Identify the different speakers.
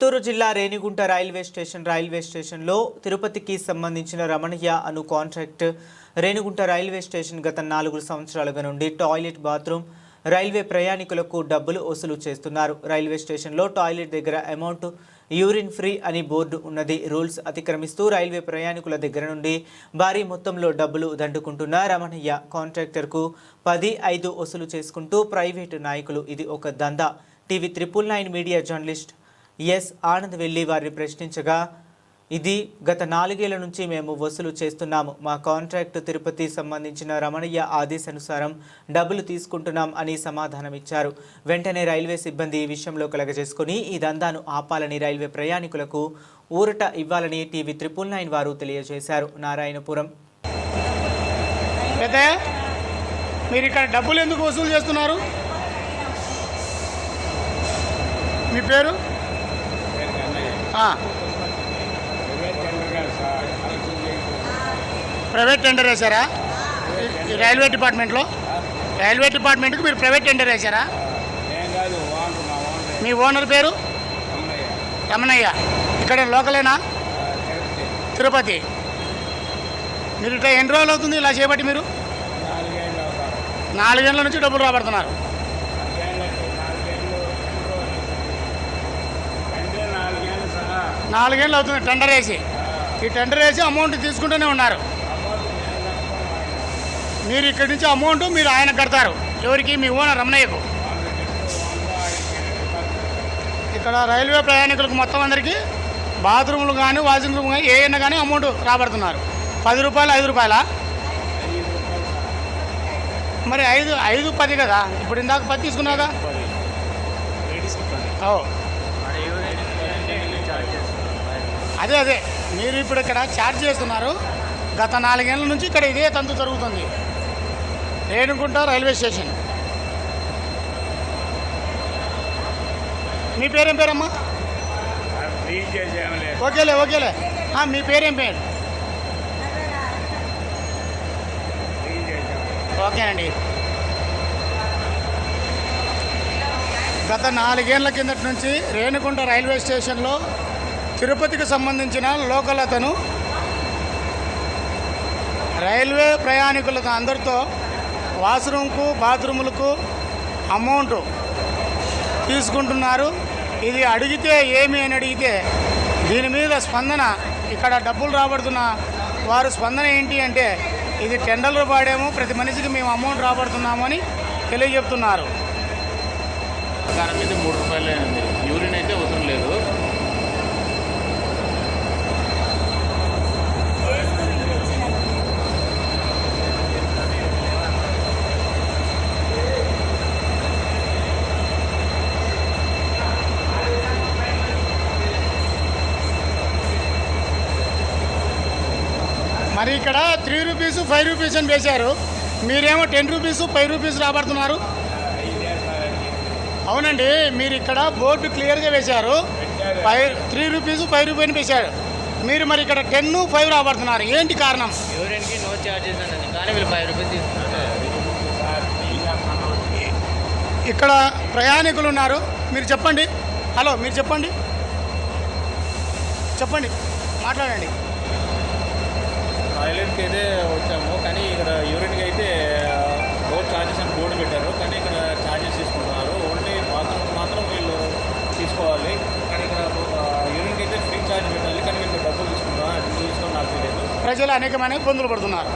Speaker 1: చిత్తూరు జిల్లా Renigunta railway station railway స్టేషన్లో తిరుపతికి సంబంధించిన రమణయ్య అను కాంట్రాక్ట్ రేణిగుంట రైల్వే స్టేషన్ గత నాలుగు సంవత్సరాలుగా నుండి టాయిలెట్ బాత్రూమ్ రైల్వే ప్రయాణికులకు డబ్బులు వసూలు చేస్తున్నారు. రైల్వే స్టేషన్లో టాయిలెట్ దగ్గర అమౌంట్ యూరిన్ ఫ్రీ అని బోర్డు ఉన్నది. రూల్స్ అతిక్రమిస్తూ రైల్వే ప్రయాణికుల దగ్గర నుండి భారీ మొత్తంలో డబ్బులు దండుకుంటున్న రమణయ్య కాంట్రాక్టర్కు పది ఐదు వసూలు చేసుకుంటూ ప్రైవేటు నాయకులు. ఇది ఒక దందా. TV triple nine media journalist S Anand వెళ్ళి వారిని ప్రశ్నించగా ఇది గత నాలుగేళ్ళ నుంచి మేము వసూలు చేస్తున్నాము. మా కాంట్రాక్ట్ తిరుపతి సంబంధించిన రమణయ్య ఆదేశానుసారం డబ్బులు తీసుకుంటున్నాం అని సమాధానం ఇచ్చారు. వెంటనే రైల్వే సిబ్బంది ఈ విషయంలో కలగజేసుకుని ఈ దందాను ఆపాలని రైల్వే ప్రయాణికులకు ఊరట ఇవ్వాలని టీవీ త్రిపుల్ నైన్ వారు తెలియజేశారు. నారాయణపురం.
Speaker 2: మీరు ఇక్కడ డబ్బులు ఎందుకు వసూలు చేస్తున్నారు? మీ పేరు? ప్రైవేట్ టెండర్ వేశారా? ఈ- రైల్వే డిపార్ట్మెంట్లో? రైల్వే డిపార్ట్మెంట్కి మీరు ప్రైవేట్ టెండర్ వేశారా?
Speaker 3: మీ ఓనర్
Speaker 2: పేరు?
Speaker 3: రమణయ్య.
Speaker 2: ఇక్కడ లోకలేనా?
Speaker 3: తిరుపతి.
Speaker 2: మీరు ఇట్లా ఎన్ని రోజులు అవుతుంది ఇలా చేపట్టి మీరు?
Speaker 3: నాలుగేళ్ళు
Speaker 2: నాలుగేళ్ళ నుంచి డబ్బులు రాబడుతున్నారు
Speaker 3: నాలుగేళ్ళకి నాలుగేళ్ళు అంటే నాలుగేళ్ళు సహా
Speaker 2: నాలుగేళ్ళు అవుతుంది టెండర్ వేసి. ఈ టెండర్ వేసి అమౌంట్ తీసుకుంటూనే ఉన్నారు. మీరు ఇక్కడి నుంచి అమౌంట్ మీరు ఆయన కడతారు. ఎవరికి? మీ ఓనర్ రమణయ్యకు. ఇక్కడ రైల్వే ప్రయాణికులకు మొత్తం అందరికీ బాత్రూములు కానీ వాషింగ్ రూమ్ కానీ ఏమైనా కానీ అమౌంట్ రాబడుతున్నారు. పది రూపాయలు ఐదు రూపాయల? మరి ఐదు ఐదు పది కదా? ఇప్పుడు ఇందాక పది తీసుకున్నాగా ఓ. అదే అదే. మీరు ఇప్పుడు ఇక్కడ ఛార్జ్ చేస్తున్నారు. గత నాలుగేళ్ళ నుంచి ఇక్కడ ఇదే తంతు జరుగుతుంది. Renukunta railway station. మీ పేరేం పేరమ్మా? ఓకేలే ఓకేలే. మీ పేరేం పేరు? ఓకేనండి గత నాలుగేళ్ళ కిందటి నుంచి రేణుకుంట రైల్వే స్టేషన్లో తిరుపతికి సంబంధించిన లోకల్ అతను రైల్వే ప్రయాణికులతో అందరితో వాష్రూమ్కు బాత్రూములకు అమౌంట్ తీసుకుంటున్నారు. ఇది అడిగితే ఏమి అని అడిగితే దీని మీద స్పందన ఇక్కడ డబ్బులు రాబడుతున్న వారు స్పందన ఏంటి అంటే ఇది టెండర్లు పాడాము ప్రతి మనిషికి మేము అమౌంట్ రాబడుతున్నాము అని తెలియజెప్తున్నారు.
Speaker 4: దాని మీద మూడు రూపాయలు ఉంది యూరిన్ అయితే అవసరం లేదు
Speaker 2: మరి ఇక్కడ త్రీ రూపీస్ ఫైవ్ రూపీస్ అని వేశారు. మీరేమో టెన్ రూపీస్ ఫైవ్ రూపీస్ రాబడుతున్నారు. అవునండి మీరు ఇక్కడ బోర్డు క్లియర్గా వేశారు. Five three rupees five rupees వేశారు. మీరు మరి ఇక్కడ టెన్ ఫైవ్ రాబడుతున్నారు. ఏంటి కారణం?
Speaker 4: యూరిన్కి నో చార్జెస్ అనేది కానీ వీళ్ళు ఫైవ్ రూపీస్ తీసుకుంటారు
Speaker 2: ఇక్కడ ప్రయాణికులు ఉన్నారు. మీరు చెప్పండి. హలో మీరు చెప్పండి. చెప్పండి. మాట్లాడండి.
Speaker 4: టాయిలెట్కి అయితే వచ్చాము. కానీ ఇక్కడ యూరిన్కి అయితే రోడ్ ఛార్జెస్ అని బోర్డు పెట్టారు. కానీ ఇక్కడ ఛార్జెస్ తీసుకుంటున్నారు. ఓన్లీ బాత్రూమ్ మాత్రం వీళ్ళు తీసుకోవాలి. కానీ ఇక్కడ యూరిన్కి అయితే ఫ్రీ ఛార్జ్ పెట్టాలి. కానీ వీళ్ళు డబ్బులు తీసుకుంటున్నారు. డబ్బులు తీసుకోవడం నాకు తెలియదు.
Speaker 2: ప్రజలు అనేకమైన ఇబ్బందులు పడుతున్నారు.